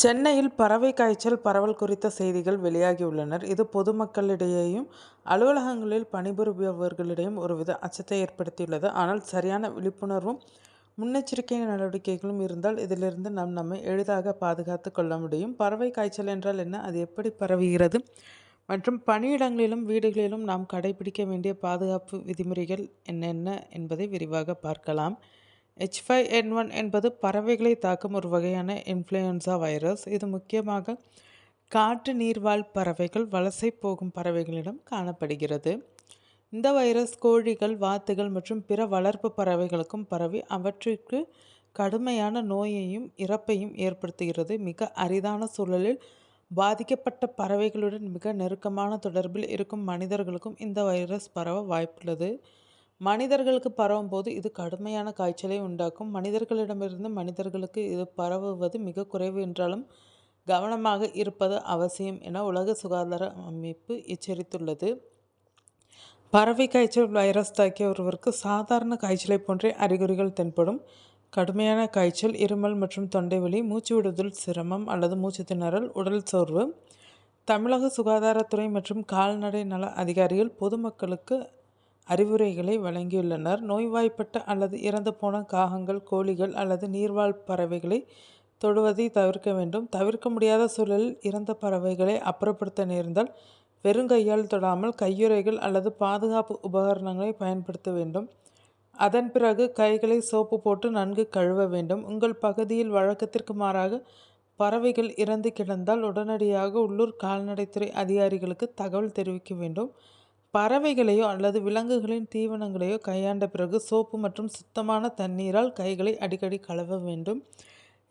சென்னையில் பறவை காய்ச்சல் பரவல் குறித்த செய்திகள் வெளியாகியுள்ளனர். இது பொதுமக்களிடையேயும் அலுவலகங்களில் பணிபுரிபவர்களிடையும் ஒருவித அச்சத்தை ஏற்படுத்தியுள்ளது. ஆனால் சரியான விழிப்புணர்வும் முன்னெச்சரிக்கை நடவடிக்கைகளும் இருந்தால் இதிலிருந்து நாம் நம்மை எளிதாக பாதுகாத்து கொள்ள முடியும். பறவை காய்ச்சல் என்றால் என்ன? அது எப்படி பரவுகிறது? மற்றும் பணியிடங்களிலும் வீடுகளிலும் நாம் கடைபிடிக்க வேண்டிய பாதுகாப்பு விதிமுறைகள் என்னென்ன என்பதை விரிவாக பார்க்கலாம். ஹெச் ஃபைவ் என் ஒன் என்பது பறவைகளை தாக்கும் ஒரு வகையான இன்ஃப்ளூயன்சா வைரஸ் இது முக்கியமாக காட்டு நீர்வாழ் பறவைகள் வலசை போகும் பறவைகளிடம் காணப்படுகிறது. இந்த வைரஸ் கோழிகள் வாத்துகள் மற்றும் பிற வளர்ப்பு பறவைகளுக்கும் பரவி அவற்றிற்கு கடுமையான நோயையும் இறப்பையும் ஏற்படுத்துகிறது. மிக அரிதான சூழலில் பாதிக்கப்பட்ட பறவைகளுடன் மிக நெருக்கமான தொடர்பில் இருக்கும் மனிதர்களுக்கும் இந்த வைரஸ் பரவ வாய்ப்புள்ளது. மனிதர்களுக்கு பரவும் போது இது கடுமையான காய்ச்சலை உண்டாக்கும். மனிதர்களிடமிருந்து மனிதர்களுக்கு இது பரவுவது மிக குறைவு என்றாலும் கவனமாக இருப்பது அவசியம் என உலக சுகாதார அமைப்பு எச்சரித்துள்ளது. பறவை காய்ச்சல் வைரஸ் தாக்கிய ஒருவருக்கு சாதாரண காய்ச்சலை போன்றே அறிகுறிகள் தென்படும். கடுமையான காய்ச்சல் இருமல் மற்றும் தொண்டை வலி மூச்சு விடுதல் சிரமம் அல்லது மூச்சு திணறல் உடல் சோர்வு. தமிழக சுகாதாரத்துறை மற்றும் கால்நடை நல அதிகாரிகள் பொதுமக்களுக்கு அறிவுரைகளை வழங்கியுள்ளனர். நோய்வாய்ப்பட்ட அல்லது இறந்து போன காகங்கள் கோழிகள் அல்லது நீர்வாழ் பறவைகளை தொடுவதை தவிர்க்க வேண்டும். தவிர்க்க முடியாத சூழலில் இறந்த பறவைகளை அப்புறப்படுத்த நேர்ந்தால் வெறுங்கையால் தொடாமல் கையுறைகள் அல்லது பாதுகாப்பு உபகரணங்களை பயன்படுத்த வேண்டும். அதன் பிறகு கைகளை சோப்பு போட்டு நன்கு கழுவ வேண்டும். உங்கள் பகுதியில் வழக்கத்திற்கு மாறாக பறவைகள் இறந்து கிடந்தால் உடனடியாக உள்ளூர் கால்நடைத்துறை அதிகாரிகளுக்கு தகவல் தெரிவிக்க வேண்டும். பறவைகளையோ அல்லது விலங்குகளின் தீவனங்களையோ கையாண்ட பிறகு சோப்பு மற்றும் சுத்தமான தண்ணீரால் கைகளை அடிக்கடி கழுவ வேண்டும்.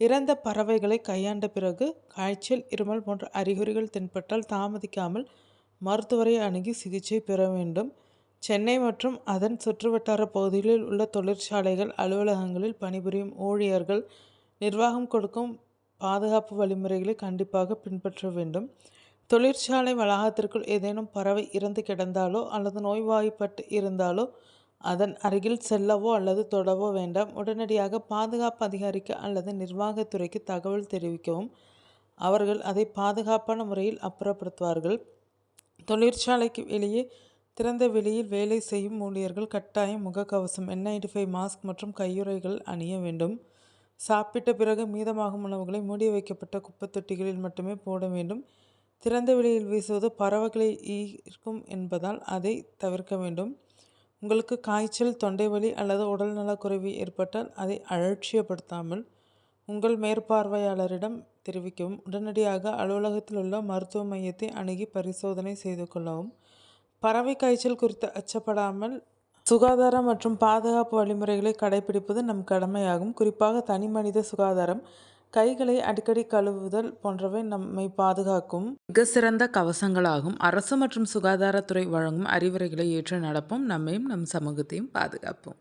இறந்த பறவைகளை கையாண்ட பிறகு காய்ச்சல் இருமல் போன்ற அறிகுறிகள் தென்பட்டால் தாமதிக்காமல் மருத்துவரை அணுகி சிகிச்சை பெற வேண்டும். சென்னை மற்றும் அதன் சுற்றுவட்டார பகுதிகளில் உள்ள தொழிற்சாலைகள் அலுவலகங்களில் பணிபுரியும் ஊழியர்கள் நிர்வாகம் கொடுக்கும் பாதுகாப்பு வழிமுறைகளை கண்டிப்பாக பின்பற்ற வேண்டும். தொழிற்சாலை வளாகத்திற்குள் ஏதேனும் பறவை இறந்து கிடந்தாலோ அல்லது நோய்வாய்ப்பட்டு இருந்தாலோ அதன் அருகில் செல்லவோ அல்லது தொடவோ வேண்டாம். உடனடியாக பாதுகாப்பு அதிகாரிக்கு அல்லது நிர்வாகத்துறைக்கு தகவல் தெரிவிக்கவும். அவர்கள் அதை பாதுகாப்பான முறையில் அப்புறப்படுத்துவார்கள். தொழிற்சாலைக்கு வெளியே திறந்த வெளியில் வேலை செய்யும் ஊழியர்கள் கட்டாயம் முகக்கவசம் என் நைன்டி ஃபைவ் மாஸ்க் மற்றும் கையுறைகள் அணிய வேண்டும். சாப்பிட்ட பிறகு மீதமாகும் உணவுகளை மூடி வைக்கப்பட்ட குப்பை தொட்டிகளில் மட்டுமே போட வேண்டும். திறந்த வெளியில் வீசுவது பறவைகளை ஈர்க்கும் என்பதால் அதை தவிர்க்க வேண்டும். உங்களுக்கு காய்ச்சல் தொண்டை வலி அல்லது உடல்நலக்குறைவு ஏற்பட்டால் அதை அலட்சியப்படுத்தாமல் உங்கள் மேற்பார்வையாளரிடம் தெரிவிக்கவும். உடனடியாக அலுவலகத்தில் உள்ள மருத்துவ மையத்தை அணுகி பரிசோதனை செய்து கொள்ளவும். பறவை காய்ச்சல் குறித்து அச்சப்படாமல் சுகாதாரம் மற்றும் பாதுகாப்பு வழிமுறைகளை கடைபிடிப்பது நம் கடமையாகும். குறிப்பாக தனி மனித சுகாதாரம் கைகளை அடிக்கடி கழுவுதல் போன்றவை நம்மை பாதுகாக்கும். மிக சிறந்த கவசங்களாகும். அரசு மற்றும் சுகாதாரத்துறை வழங்கும் அறிவுரைகளை ஏற்று நடப்போம். நம்மையும் நம் சமூகத்தையும் பாதுகாப்போம்.